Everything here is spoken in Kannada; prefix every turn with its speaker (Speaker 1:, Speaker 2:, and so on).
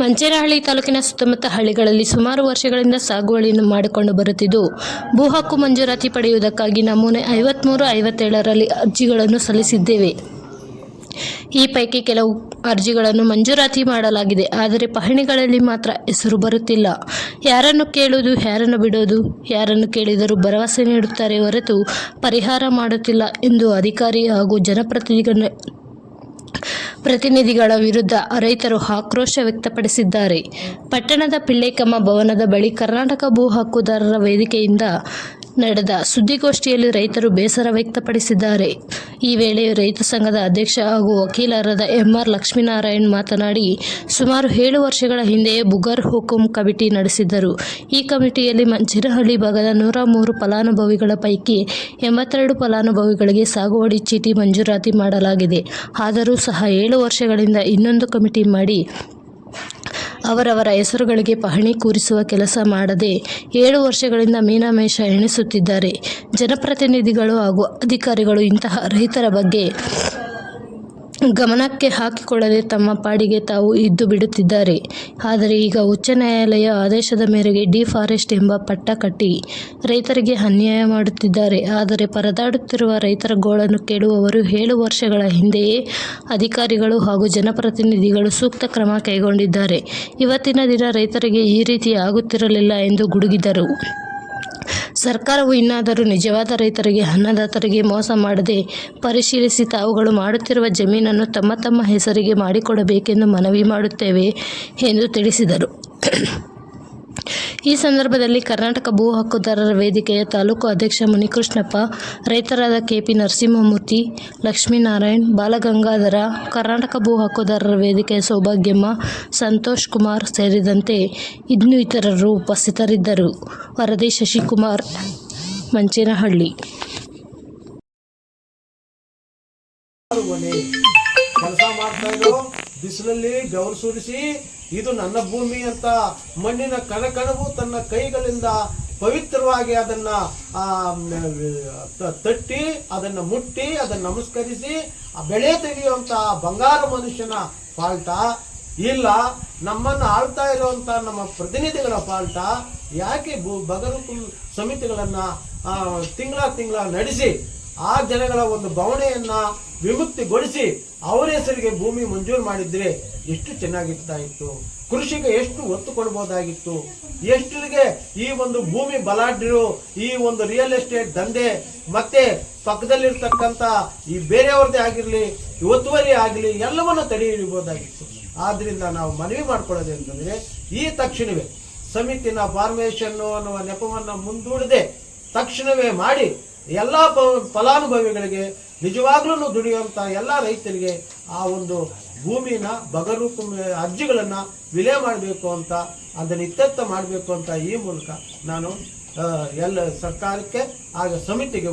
Speaker 1: ಮಂಚೇನಹಳ್ಳಿ ತಾಲೂಕಿನ ಸುತ್ತಮುತ್ತ ಹಳ್ಳಿಗಳಲ್ಲಿ ಸುಮಾರು ವರ್ಷಗಳಿಂದ ಸಾಗುವಳಿಯನ್ನು ಮಾಡಿಕೊಂಡು ಬರುತ್ತಿದ್ದು ಭೂ ಹಕ್ಕು ಮಂಜೂರಾತಿ ಪಡೆಯುವುದಕ್ಕಾಗಿ ನಮೂನೆ ಐವತ್ತ್ಮೂರು ಐವತ್ತೇಳರಲ್ಲಿ ಅರ್ಜಿಗಳನ್ನು ಸಲ್ಲಿಸಿದ್ದೇವೆ. ಈ ಪೈಕಿ ಕೆಲವು ಅರ್ಜಿಗಳನ್ನು ಮಂಜೂರಾತಿ ಮಾಡಲಾಗಿದೆ, ಆದರೆ ಪಹಣಿಗಳಲ್ಲಿ ಮಾತ್ರ ಹೆಸರು ಬರುತ್ತಿಲ್ಲ. ಯಾರನ್ನು ಕೇಳುವುದು, ಯಾರನ್ನು ಬಿಡೋದು, ಯಾರನ್ನು ಕೇಳಿದರೂ ಭರವಸೆ ನೀಡುತ್ತಾರೆ ಹೊರತು ಪರಿಹಾರ ಮಾಡುತ್ತಿಲ್ಲ ಎಂದು ಅಧಿಕಾರಿ ಹಾಗೂ ಜನಪ್ರತಿನಿಧಿಗಳ ಪ್ರತಿನಿಧಿಗಳ ವಿರುದ್ಧ ರೈತರು ಆಕ್ರೋಶ ವ್ಯಕ್ತಪಡಿಸಿದ್ದಾರೆ. ಪಟ್ಟಣದ ಪಿಳ್ಳೆಕಮ್ಮ ಭವನದ ಬಳಿ ಕರ್ನಾಟಕ ಭೂ ಹಕ್ಕುದಾರರ ವೇದಿಕೆಯಿಂದ ನಡೆದ ಸುದ್ದಿಗೋಷ್ಠಿಯಲ್ಲಿ ರೈತರು ಬೇಸರ ವ್ಯಕ್ತಪಡಿಸಿದ್ದಾರೆ. ಈ ವೇಳೆ ರೈತ ಸಂಘದ ಅಧ್ಯಕ್ಷ ಹಾಗೂ ವಕೀಲರಾದ ಎಂಆರ್ ಲಕ್ಷ್ಮೀನಾರಾಯಣ್ ಮಾತನಾಡಿ, ಸುಮಾರು ಏಳು ವರ್ಷಗಳ ಹಿಂದೆಯೇ ಬುಗರ್ ಹುಕುಂ ಕಮಿಟಿ ನಡೆಸಿದ್ದರು. ಈ ಕಮಿಟಿಯಲ್ಲಿ ಮಂಚಿನಹಳ್ಳಿ ಭಾಗದ ನೂರ ಮೂರು ಫಲಾನುಭವಿಗಳ ಪೈಕಿ ಎಂಬತ್ತೆರಡು ಫಲಾನುಭವಿಗಳಿಗೆ ಸಾಗುವಳಿ ಚೀಟಿ ಮಂಜೂರಾತಿ ಮಾಡಲಾಗಿದೆ. ಆದರೂ ಸಹ ಏಳು ವರ್ಷಗಳಿಂದ ಇನ್ನೊಂದು ಕಮಿಟಿ ಮಾಡಿ ಅವರವರ ಹೆಸರುಗಳಿಗೆ ಪಹಣಿ ಕೂರಿಸುವ ಕೆಲಸ ಮಾಡದೆ ಏಳು ವರ್ಷಗಳಿಂದ ಮೀನಾಮೇಷ ಎಣಿಸುತ್ತಿದ್ದಾರೆ. ಜನಪ್ರತಿನಿಧಿಗಳು ಹಾಗೂ ಅಧಿಕಾರಿಗಳು ಇಂತಹ ರೈತರ ಬಗ್ಗೆ ಗಮನಕ್ಕೆ ಹಾಕಿಕೊಳ್ಳದೆ ತಮ್ಮ ಪಾಡಿಗೆ ತಾವು ಇದ್ದು ಬಿಡುತ್ತಿದ್ದಾರೆ. ಆದರೆ ಈಗ ಉಚ್ಚ ನ್ಯಾಯಾಲಯ ಆದೇಶದ ಮೇರೆಗೆ ಡಿಫಾರೆಸ್ಟ್ ಎಂಬ ಪಟ್ಟ ಕಟ್ಟಿ ರೈತರಿಗೆ ಅನ್ಯಾಯ ಮಾಡುತ್ತಿದ್ದಾರೆ. ಆದರೆ ಪರದಾಡುತ್ತಿರುವ ರೈತರ ಗೋಳನ್ನು ಕೇಳುವವರು ಏಳು ವರ್ಷಗಳ ಹಿಂದೆಯೇ ಅಧಿಕಾರಿಗಳು ಹಾಗೂ ಜನಪ್ರತಿನಿಧಿಗಳು ಸೂಕ್ತ ಕ್ರಮ ಕೈಗೊಂಡಿದ್ದಾರೆ. ಇವತ್ತಿನ ದಿನ ರೈತರಿಗೆ ಈ ರೀತಿ ಆಗುತ್ತಿರಲಿಲ್ಲ ಎಂದು ಗುಡುಗಿದರು. ಸರ್ಕಾರವು ಇನ್ನಾದರೂ ನಿಜವಾದ ರೈತರಿಗೆ, ಅನ್ನದಾತರಿಗೆ ಮೋಸ ಮಾಡದೆ ಪರಿಶೀಲಿಸಿ ತಾವುಗಳು ಮಾಡುತ್ತಿರುವ ಜಮೀನನ್ನು ತಮ್ಮ ತಮ್ಮ ಹೆಸರಿಗೆ ಮಾಡಿಕೊಡಬೇಕೆಂದು ಮನವಿ ಮಾಡುತ್ತೇವೆ ಎಂದು ತಿಳಿಸಿದರು. ಈ ಸಂದರ್ಭದಲ್ಲಿ ಕರ್ನಾಟಕ ಭೂ ಹಕ್ಕುದಾರರ ವೇದಿಕೆಯ ತಾಲೂಕು ಅಧ್ಯಕ್ಷ ಮುನಿಕೃಷ್ಣಪ್ಪ, ರೈತರಾದ ಕೆಪಿ ನರಸಿಂಹಮೂರ್ತಿ, ಲಕ್ಷ್ಮೀನಾರಾಯಣ್, ಬಾಲಗಂಗಾಧರ, ಕರ್ನಾಟಕ ಭೂ ಹಕ್ಕುದಾರರ ವೇದಿಕೆಯ ಸೌಭಾಗ್ಯಮ್ಮ, ಸಂತೋಷ್ ಕುಮಾರ್ ಸೇರಿದಂತೆ ಇನ್ನು ಇತರರು ಉಪಸ್ಥಿತರಿದ್ದರು. ವರದಿ ಶಶಿಕುಮಾರ್, ಮಂಚೇನಹಳ್ಳಿ.
Speaker 2: ಕೆಲಸ ಮಾಡ್ತಾ ಇದ್ರು ಬಿಸಿಲಲ್ಲಿ ಬೆವರು ಸುರಿಸಿ, ಇದು ನನ್ನ ಭೂಮಿ ಅಂತ ಮಣ್ಣಿನ ಕಣಕಣವು ತನ್ನ ಕೈಗಳಿಂದ ಪವಿತ್ರವಾಗಿ ಅದನ್ನ ತಟ್ಟಿ, ಅದನ್ನ ಮುಟ್ಟಿ, ಅದನ್ನ ನಮಸ್ಕರಿಸಿ, ಆ ಬೆಳೆ ತೆಗೆಯುವಂತ ಬಂಗಾರ ಮನುಷ್ಯನ ಫಾಲ್ಟ ಇಲ್ಲ. ನಮ್ಮನ್ನ ಆಳ್ತಾ ಇರುವಂತ ನಮ್ಮ ಪ್ರತಿನಿಧಿಗಳ ಫಾಲ್ಟ ಯಾಕೆ ಬಗರು ಸಮಿತಿಗಳನ್ನ ತಿಂಗಳ ತಿಂಗಳ ನಡೆಸಿ ಆ ಜನಗಳ ಒಂದು ಬವಣೆಯನ್ನ ವಿಮುಕ್ತಿಗೊಳಿಸಿ ಅವರ ಹೆಸರಿಗೆ ಭೂಮಿ ಮಂಜೂರು ಮಾಡಿದ್ರೆ ಎಷ್ಟು ಚೆನ್ನಾಗಿರ್ತಾ ಇತ್ತು ಕೃಷಿಗೆ ಎಷ್ಟು ಒತ್ತು ಕೊಡ್ಬೋದಾಗಿತ್ತು. ಎಷ್ಟರಿಗೆ ಈ ಒಂದು ಭೂಮಿ ಬಲಾಢ್ಯರು, ಈ ಒಂದು ರಿಯಲ್ ಎಸ್ಟೇಟ್ ದಂಧೆ ಮತ್ತೆ ಪಕ್ಕದಲ್ಲಿರ್ತಕ್ಕಂಥ ಈ ಬೇರೆಯವ್ರದ್ದೇ ಆಗಿರಲಿ, ಒತ್ತುವರಿ ಆಗಲಿ, ಎಲ್ಲವನ್ನು ತಡೆ ಹಿಡಿಬೋದಾಗಿತ್ತು ಆದ್ರಿಂದ ನಾವು ಮನವಿ ಮಾಡ್ಕೊಳ್ಳೋದು ಅಂತಂದ್ರೆ ಈ ತಕ್ಷಣವೇ ಸಮಿತಿನ ಫಾರ್ಮೇಶನ್ ಅನ್ನುವ ನೆಪವನ್ನು ಮುಂದೂಡದೆ ತಕ್ಷಣವೇ ಮಾಡಿ ಎಲ್ಲಾ ಫಲಾನುಭವಿಗಳಿಗೆ ನಿಜವಾಗ್ಲೂ ದುಡಿಯುವಂತ ಎಲ್ಲ ರೈತರಿಗೆ ಆ ಒಂದು ಭೂಮಿನ ಬಗರು ಅರ್ಜಿಗಳನ್ನ ವಿಲೆ ಮಾಡಬೇಕು ಅಂತ, ಅದನ್ನ ಇತ್ಯರ್ಥ ಮಾಡಬೇಕು ಅಂತ ಈ ಮೂಲಕ ನಾನು ಎಲ್ಲ ಸರ್ಕಾರಕ್ಕೆ ಆಗ ಸಮಿತಿಗೆ